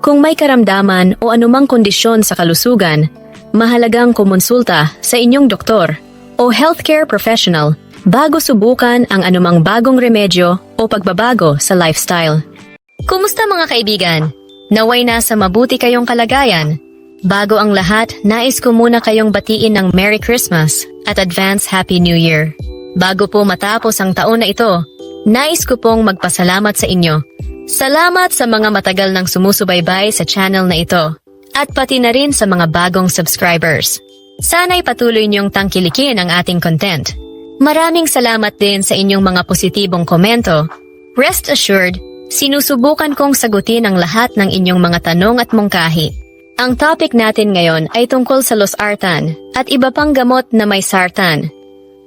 Kung may karamdaman o anumang kondisyon sa kalusugan, mahalagang kumonsulta sa inyong doktor o healthcare professional bago subukan ang anumang bagong remedyo o pagbabago sa lifestyle. Kumusta mga kaibigan? Naway nasa mabuti kayong kalagayan. Bago ang lahat, nais ko muna kayong batiin ng Merry Christmas at Advance Happy New Year. Bago po matapos ang taon na ito, nais ko pong magpasalamat sa inyo. Salamat sa mga matagal nang sumusubaybay sa channel na ito at pati na rin sa mga bagong subscribers. Sana'y patuloy niyong tangkilikin ang ating content. Maraming salamat din sa inyong mga positibong komento. Rest assured, sinusubukan kong sagutin ang lahat ng inyong mga tanong at mungkahi. Ang topic natin ngayon ay tungkol sa losartan at iba pang gamot na may sartan.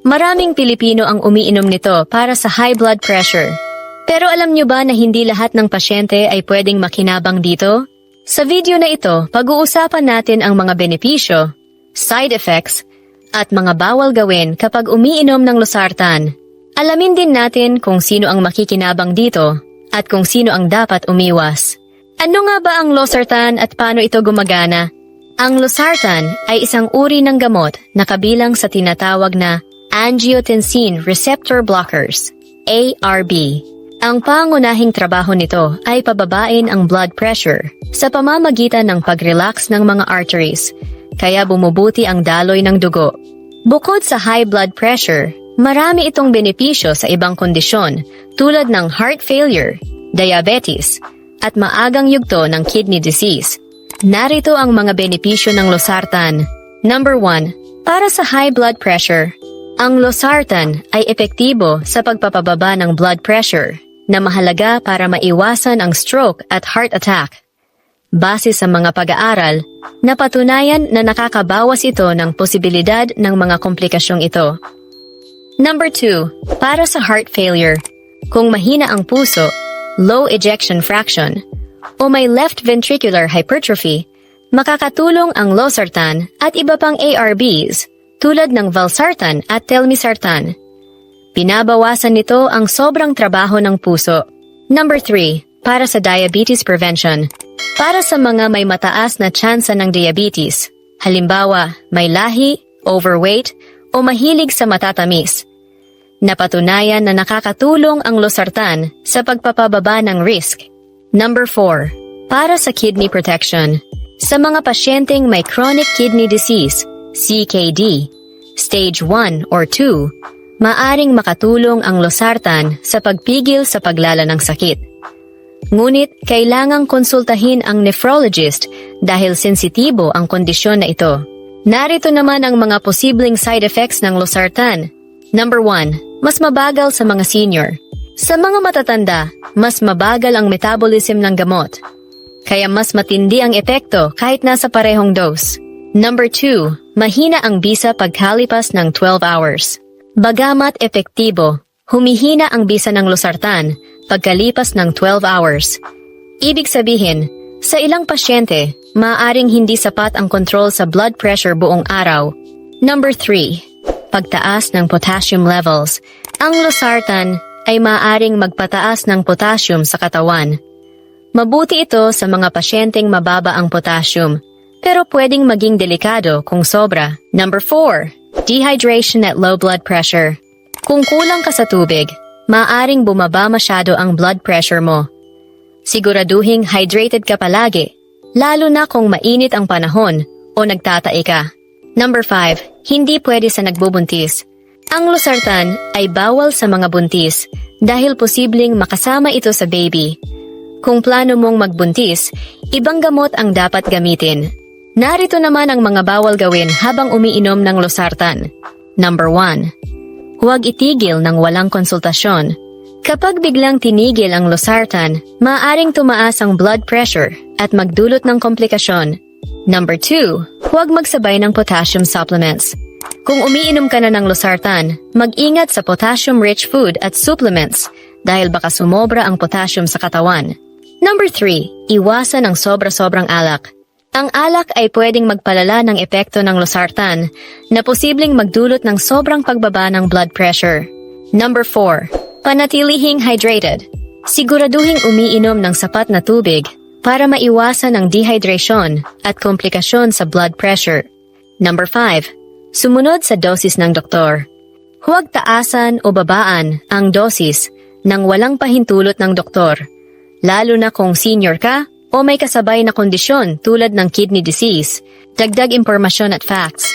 Maraming Pilipino ang umiinom nito para sa high blood pressure. Pero alam nyo ba na hindi lahat ng pasyente ay pwedeng makinabang dito? Sa video na ito, pag-uusapan natin ang mga benepisyo, side effects, at mga bawal gawin kapag umiinom ng losartan. Alamin din natin kung sino ang makikinabang dito at kung sino ang dapat umiwas. Ano nga ba ang losartan at paano ito gumagana? Ang losartan ay isang uri ng gamot na kabilang sa tinatawag na angiotensin receptor blockers, ARB. Ang pangunahing trabaho nito ay pababain ang blood pressure sa pamamagitan ng pag-relax ng mga arteries, kaya bumubuti ang daloy ng dugo. Bukod sa high blood pressure, marami itong benepisyo sa ibang kondisyon tulad ng heart failure, diabetes, at maagang yugto ng kidney disease. Narito ang mga benepisyo ng losartan. Number 1. Para sa high blood pressure, ang losartan ay epektibo sa pagpapababa ng blood pressure na mahalaga para maiwasan ang stroke at heart attack. Base sa mga pag-aaral, napatunayan na nakakabawas ito ng posibilidad ng mga komplikasyong ito. Number 2. Para sa heart failure, kung mahina ang puso, low ejection fraction, o may left ventricular hypertrophy, makakatulong ang losartan at iba pang ARBs tulad ng valsartan at telmisartan. Pinabawasan nito ang sobrang trabaho ng puso. Number 3. Para sa diabetes prevention. Para sa mga may mataas na tsansa ng diabetes, halimbawa may lahi, overweight, o mahilig sa matatamis. Napatunayan na nakakatulong ang losartan sa pagpapababa ng risk. Number 4. Para sa kidney protection. Sa mga pasyenteng may chronic kidney disease, CKD, stage 1 or 2, maaring makatulong ang losartan sa pagpigil sa paglala ng sakit. Ngunit kailangang konsultahin ang nephrologist dahil sensitibo ang kondisyon na ito. Narito naman ang mga posibleng side effects ng losartan. Number 1. Mas mabagal sa mga senior. Sa mga matatanda, mas mabagal ang metabolism ng gamot. Kaya mas matindi ang epekto kahit nasa parehong dose. Number 2. Mahina ang bisa pagkalipas ng 12 hours. Bagamat epektibo, humihina ang bisa ng losartan pagkalipas ng 12 hours. Ibig sabihin, sa ilang pasyente, maaaring hindi sapat ang kontrol sa blood pressure buong araw. Number 3. Pagtaas ng potassium levels. Ang losartan ay maaaring magpataas ng potassium sa katawan. Mabuti ito sa mga pasyenteng mababa ang potassium, pero pwedeng maging delikado kung sobra. Number 4. Dehydration at low blood pressure. Kung kulang ka sa tubig, maaring bumaba masyado ang blood pressure mo. Siguraduhing hydrated ka palagi, lalo na kung mainit ang panahon o nagtatae ka. Number 5. Hindi pwede sa nagbubuntis. Ang losartan ay bawal sa mga buntis dahil posibleng makasama ito sa baby. Kung plano mong magbuntis, ibang gamot ang dapat gamitin. Narito naman ang mga bawal gawin habang umiinom ng losartan. Number 1. Huwag itigil ng walang konsultasyon. Kapag biglang tinigil ang losartan, maaaring tumaas ang blood pressure at magdulot ng komplikasyon. Number 2, huwag magsabay ng potassium supplements. Kung umiinom ka na ng losartan, mag-ingat sa potassium-rich food at supplements dahil baka sumobra ang potassium sa katawan. Number 3, iwasan ang sobra-sobrang alak. Ang alak ay pwedeng magpalala ng epekto ng losartan na posibleng magdulot ng sobrang pagbaba ng blood pressure. Number 4, panatilihing hydrated. Siguraduhing umiinom ng sapat na tubig para maiwasan ang dehydration at komplikasyon sa blood pressure. Number 5, sumunod sa dosis ng doktor. Huwag taasan o babaan ang dosis nang walang pahintulot ng doktor, lalo na kung senior ka o may kasabay na kondisyon tulad ng kidney disease. Dagdag impormasyon at facts.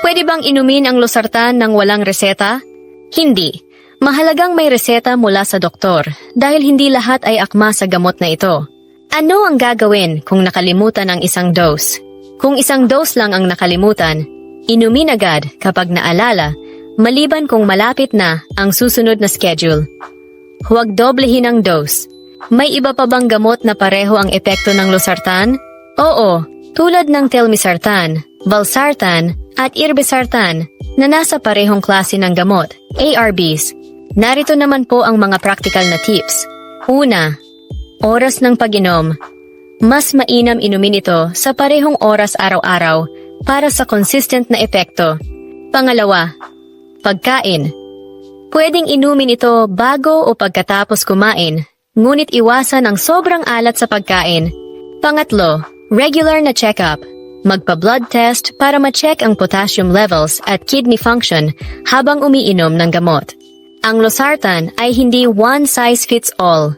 Pwede bang inumin ang losartan ng walang reseta? Hindi. Mahalagang may reseta mula sa doktor dahil hindi lahat ay akma sa gamot na ito. Ano ang gagawin kung nakalimutan ang isang dose? Kung isang dose lang ang nakalimutan, inumin agad kapag naalala, maliban kung malapit na ang susunod na schedule. Huwag doblehin ang dose. May iba pa bang gamot na pareho ang epekto ng losartan? Oo, tulad ng telmisartan, valsartan, at irbesartan na nasa parehong klase ng gamot, ARBs. Narito naman po ang mga practical na tips. Una, oras ng pag-inom. Mas mainam inumin ito sa parehong oras araw-araw para sa consistent na epekto. Pangalawa, pagkain. Pwedeng inumin ito bago o pagkatapos kumain, ngunit iwasan ang sobrang alat sa pagkain. Pangatlo, regular na check-up. Magpa-blood test para ma-check ang potassium levels at kidney function habang umiinom ng gamot. Ang losartan ay hindi one size fits all.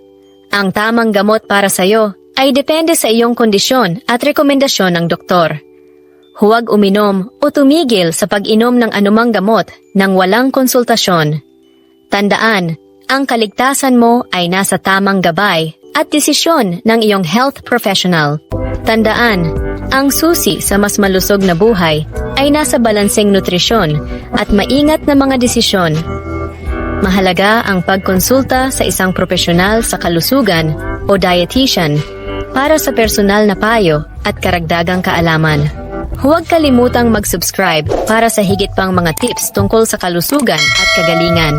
Ang tamang gamot para sa iyo ay depende sa iyong kondisyon at rekomendasyon ng doktor. Huwag uminom o tumigil sa pag-inom ng anumang gamot nang walang konsultasyon. Tandaan, ang kaligtasan mo ay nasa tamang gabay at desisyon ng iyong health professional. Tandaan, ang susi sa mas malusog na buhay ay nasa balanseng nutrisyon at maingat na mga desisyon. Mahalaga ang pagkonsulta sa isang profesional sa kalusugan o dietitian para sa personal na payo at karagdagang kaalaman. Huwag kalimutang mag-subscribe para sa higit pang mga tips tungkol sa kalusugan at kagalingan.